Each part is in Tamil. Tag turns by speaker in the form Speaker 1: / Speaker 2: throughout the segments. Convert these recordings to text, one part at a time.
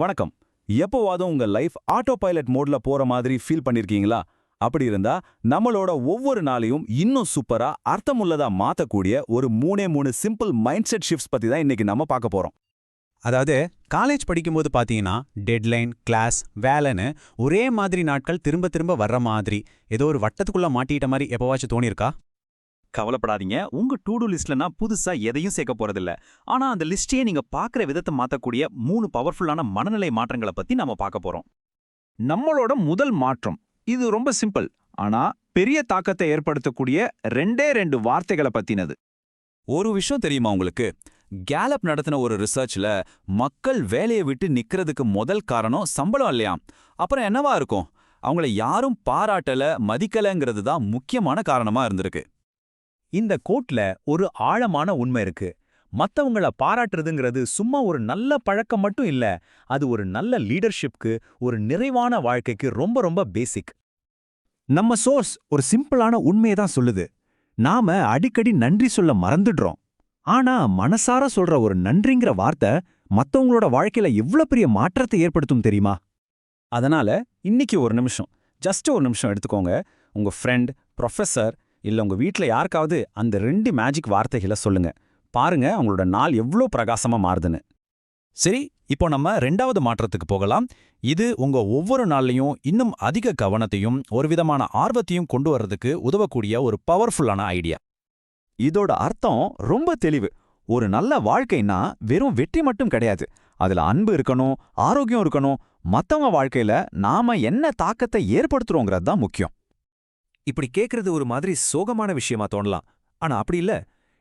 Speaker 1: வணக்கம். எப்போவாதும் உங்க லைஃப் ஆட்டோ பைலட் மோட்ல போற மாதிரி ஃபீல் பண்ணிருக்கீங்களா? அப்படி இருந்தா நம்மளோட ஒவ்வொரு நாளையும் இன்னும் சூப்பரா அர்த்தமுள்ளதா மாத்தக்கூடிய ஒரு மூணே மூணு சிம்பிள் மைண்ட் செட் ஷிஃப்ட்ஸ் பத்தி தான் இன்னைக்கு நம்ம பார்க்க போறோம்.
Speaker 2: அதாவது காலேஜ் படிக்கும்போது பார்த்தீங்கன்னா டெட்லைன் கிளாஸ் வேலைன்னு ஒரே மாதிரி நாட்கள் திரும்ப திரும்ப வர்ற மாதிரி ஏதோ ஒரு வட்டத்துக்குள்ள மாட்டிட்ட மாதிரி எப்போவாச்சும் தோணியிருக்கா?
Speaker 3: கவலைப்படாதீங்க. உங்க டூ டூ லிஸ்ட்லனா புதுசா எதையும் சேர்க்க போறதில்ல. ஆனா அந்த லிஸ்டையே நீங்க பாக்குற விதத்தை மாத்தக்கூடிய மூணு பவர்ஃபுல்லான மனநிலை மாற்றங்களை பத்தி நாம பார்க்க போறோம்.
Speaker 4: நம்மளோட முதல் மாற்றம். இது ரொம்ப சிம்பிள் ஆனா பெரிய தாக்கத்தை ஏற்படுத்தக்கூடிய ரெண்டே ரெண்டு வார்த்தைகளை பத்தினது.
Speaker 1: ஒரு விஷயம் தெரியுமா உங்களுக்கு? கேலப் நடத்தின ஒரு ரிசர்ச்ல மக்கள் வேலையை விட்டு நிக்கிறதுக்கு முதல் காரணம் சம்பளம் இல்லையாம். அப்புறம் என்னவா இருக்கும்? அவங்கள யாரும் பாராட்டல மதிக்கலைங்கிறது தான் முக்கியமான காரணமா இருந்திருக்கு.
Speaker 5: இந்த கோட்ல ஒரு ஆழமான உண்மை இருக்கு. மத்தவங்கள பாராட்டுறதுங்கிறது சும்மா ஒரு நல்ல பழக்கம் மட்டும் இல்ல அது ஒரு நல்ல லீடர்ஷிப்க்கு ஒரு நிறைவான வாழ்க்கைக்கு ரொம்ப ரொம்ப பேசிக் நம்ம சோர்ஸ் ஒரு சிம்பிளான உண்மையை தான் சொல்லுது. நாம அடிக்கடி நன்றி சொல்ல மறந்துடுறோம். ஆனா மனசார சொல்ற ஒரு நன்றிங்கிற வார்த்தை மத்தவங்களோட வாழ்க்கையில எவ்ளோ பெரிய மாற்றத்தை ஏற்படுத்தும் தெரியுமா?
Speaker 1: அதனால இன்னைக்கு ஒரு நிமிஷம் ஜஸ்ட் ஒரு நிமிஷம் எடுத்துக்கோங்க. உங்க ஃப்ரெண்ட் ப்ரொஃபஸர் இல்ல உங்க வீட்டில் யாருக்காவது அந்த ரெண்டு மேஜிக் வார்த்தைகளை சொல்லுங்க. பாருங்க அவங்களோட நாள் எவ்ளோ பிரகாசமா மாறுதுன்னு. சரி இப்போ நம்ம ரெண்டாவது மாற்றத்துக்கு போகலாம். இது உங்க ஒவ்வொரு நாள்லயும் இன்னும் அதிக கவனத்தையும் ஒரு விதமான ஆர்வத்தையும் கொண்டு வர்றதுக்கு உதவக்கூடிய ஒரு பவர்ஃபுல்லான ஐடியா
Speaker 5: இதோட அர்த்தம் ரொம்ப தெளிவு. ஒரு நல்ல வாழ்க்கைனா வெறும் வெற்றி மட்டும் கிடையாது. அதுல அன்பு இருக்கணும் ஆரோக்கியம் இருக்கணும் மத்தவங்க வாழ்க்கையில நாம என்ன தாக்கத்தை ஏற்படுத்துறோங்கிறது தான் முக்கியம்.
Speaker 6: இப்படி கேக்குறது ஒரு மாதிரி சோகமான விஷயமா தோணலாம். ஆனா அப்படி இல்ல.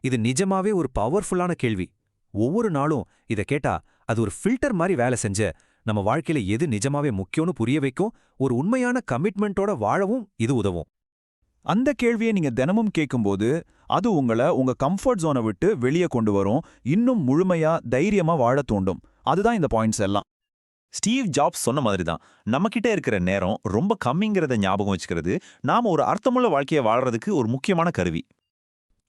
Speaker 6: இது நிஜமாவே ஒரு பவர்ஃபுல்லான கேள்வி. ஒவ்வொரு நாளும் இத கேட்டா அது ஒரு ஃபில்டர் மாதிரி வேலை செஞ்ச நம்ம வாழ்க்கையில எது நிஜமாவே முக்கியம்னு புரிய வைக்கும் ஒரு உண்மையான கமிட்மெண்ட்டோட வாழவும் இது உதவும்.
Speaker 4: அந்த கேள்வியை நீங்க தினமும் கேட்கும்போது அது உங்கள உங்க கம்ஃபர்ட் ஜோனை விட்டு வெளியே கொண்டு வரும். இன்னும் முழுமையா தைரியமா வாழ தூண்டும். அதுதான் இந்த பாயிண்ட்ஸ் எல்லாம்.
Speaker 3: ஸ்டீவ் ஜாப்ஸ் சொன்ன மாதிரி தான் நம்மக்கிட்ட இருக்கிற நேரம் ரொம்ப கம்மிங்கிறத ஞாபகம் வச்சுக்கிறது நாம ஒரு அர்த்தமுள்ள வாழ்க்கையை வாழ்றதுக்கு ஒரு முக்கியமான கருவி.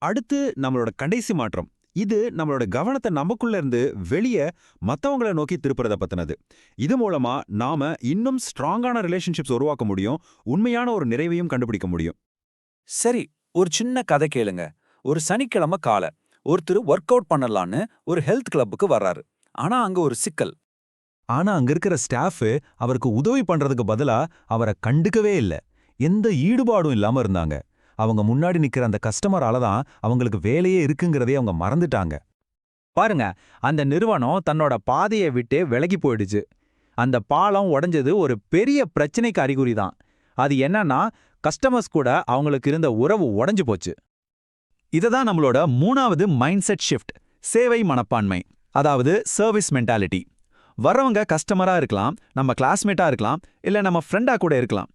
Speaker 4: அடுத்து நம்மளோட கடைசி மாற்றம். இது நம்மளோட கவனத்தை நமக்குள்ள இருந்து வெளியே மத்தவங்கள நோக்கி திருப்புறத பத்தினது. இது மூலமா நாம இன்னும் ஸ்ட்ராங்கான ரிலேஷன்ஷிப்ஸ் உருவாக்க முடியும் உண்மையான ஒரு நிறைவையும் கண்டுபிடிக்க முடியும்.
Speaker 5: சரி ஒரு சின்ன கதை கேளுங்க. ஒரு சனிக்கிழமை காலை ஒருத்தர் ஒர்க் அவுட் பண்ணலான்னு ஒரு ஹெல்த் கிளப்புக்கு வர்றாரு. ஆனா அங்க ஒரு சிக்கல்.
Speaker 6: ஆனா அங்க இருக்கிற ஸ்டாஃப் அவருக்கு உதவி பண்றதுக்கு பதிலா அவரை கண்டுக்கவே இல்ல. எந்த ஈடுபாடும் இல்லாம இருந்தாங்க. அவங்க முன்னாடி நிக்கிற அந்த கஸ்டமரால தான் அவங்களுக்கு வேலையே இருக்குங்கிறதே அவங்க மறந்துட்டாங்க.
Speaker 5: பாருங்க அந்த நிறுவனம் தன்னோட பாதையை விட்டு விலகி போயிடுச்சு. அந்த பாலம் உடைஞ்சது ஒரு பெரிய பிரச்சனைக்கு அறிகுறி தான். அது என்னன்னா கஸ்டமர்ஸ் கூட அவங்களுக்கு இருந்த உறவு உடைஞ்சு போச்சு.
Speaker 4: இதுதான் நம்மளோட மூணாவது மைண்ட் செட் ஷிஃப்ட் சேவை மனப்பான்மை அதாவது சர்வீஸ் மென்டாலிட்டி வர்றவங்க கஸ்டமரா இருக்கலாம் நம்ம கிளாஸ்மேட்டா இருக்கலாம் இல்ல நம்ம ஃப்ரெண்டா கூட இருக்கலாம்.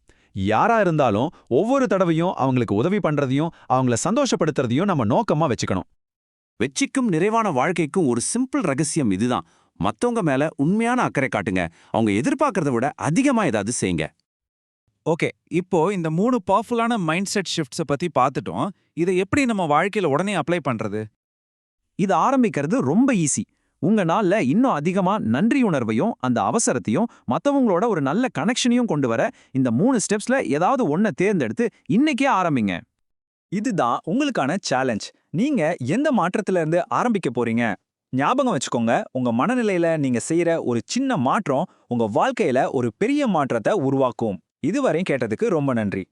Speaker 4: யாரா இருந்தாலும் ஒவ்வொரு தடவையும் அவங்களுக்கு உதவி பண்றதையும் அவங்கள சந்தோஷப்படுத்துறதையும் நம்ம நோக்கமா வச்சுக்கணும்.
Speaker 2: வெற்றிக்கும் நிறைவான வாழ்க்கைக்கும் ஒரு சிம்பிள் ரகசியம் இதுதான். மத்தவங்க மேல உண்மையான அக்கறை காட்டுங்க. அவங்க எதிர்பார்க்கறத விட அதிகமா ஏதாவது செய்யுங்க.
Speaker 4: ஓகே இப்போ இந்த மூணு பவர்ஃபுல்லான மைண்ட் செட் ஷிஃப்ட்ஸை பத்தி பார்த்துட்டோம். இதை எப்படி நம்ம வாழ்க்கையில உடனே அப்ளை பண்றது?
Speaker 5: இது ஆரம்பிக்கிறது ரொம்ப ஈஸி உங்க நாள்ல இன்னும் அதிகமா நன்றி உணர்வையும் அந்த அவசரத்தையும் மத்தவங்களோட ஒரு நல்ல கனெக்ஷனையும் கொண்டு வர இந்த மூணு ஸ்டெப்ஸ்ல ஏதாவது ஒன்ன தேர்ந்தெடுத்து இன்னைக்கே ஆரம்பிங்க. இதுதான் உங்களுக்கான சேலஞ்ச் நீங்க எந்த மாற்றத்துல இருந்து ஆரம்பிக்க போறீங்க? ஞாபகம் வச்சுக்கோங்க உங்க மனநிலையில நீங்க செய்யற ஒரு சின்ன மாற்றம் உங்க வாழ்க்கையில ஒரு பெரிய மாற்றத்தை உருவாக்கும். இதுவரையும் கேட்டதுக்கு ரொம்ப நன்றி.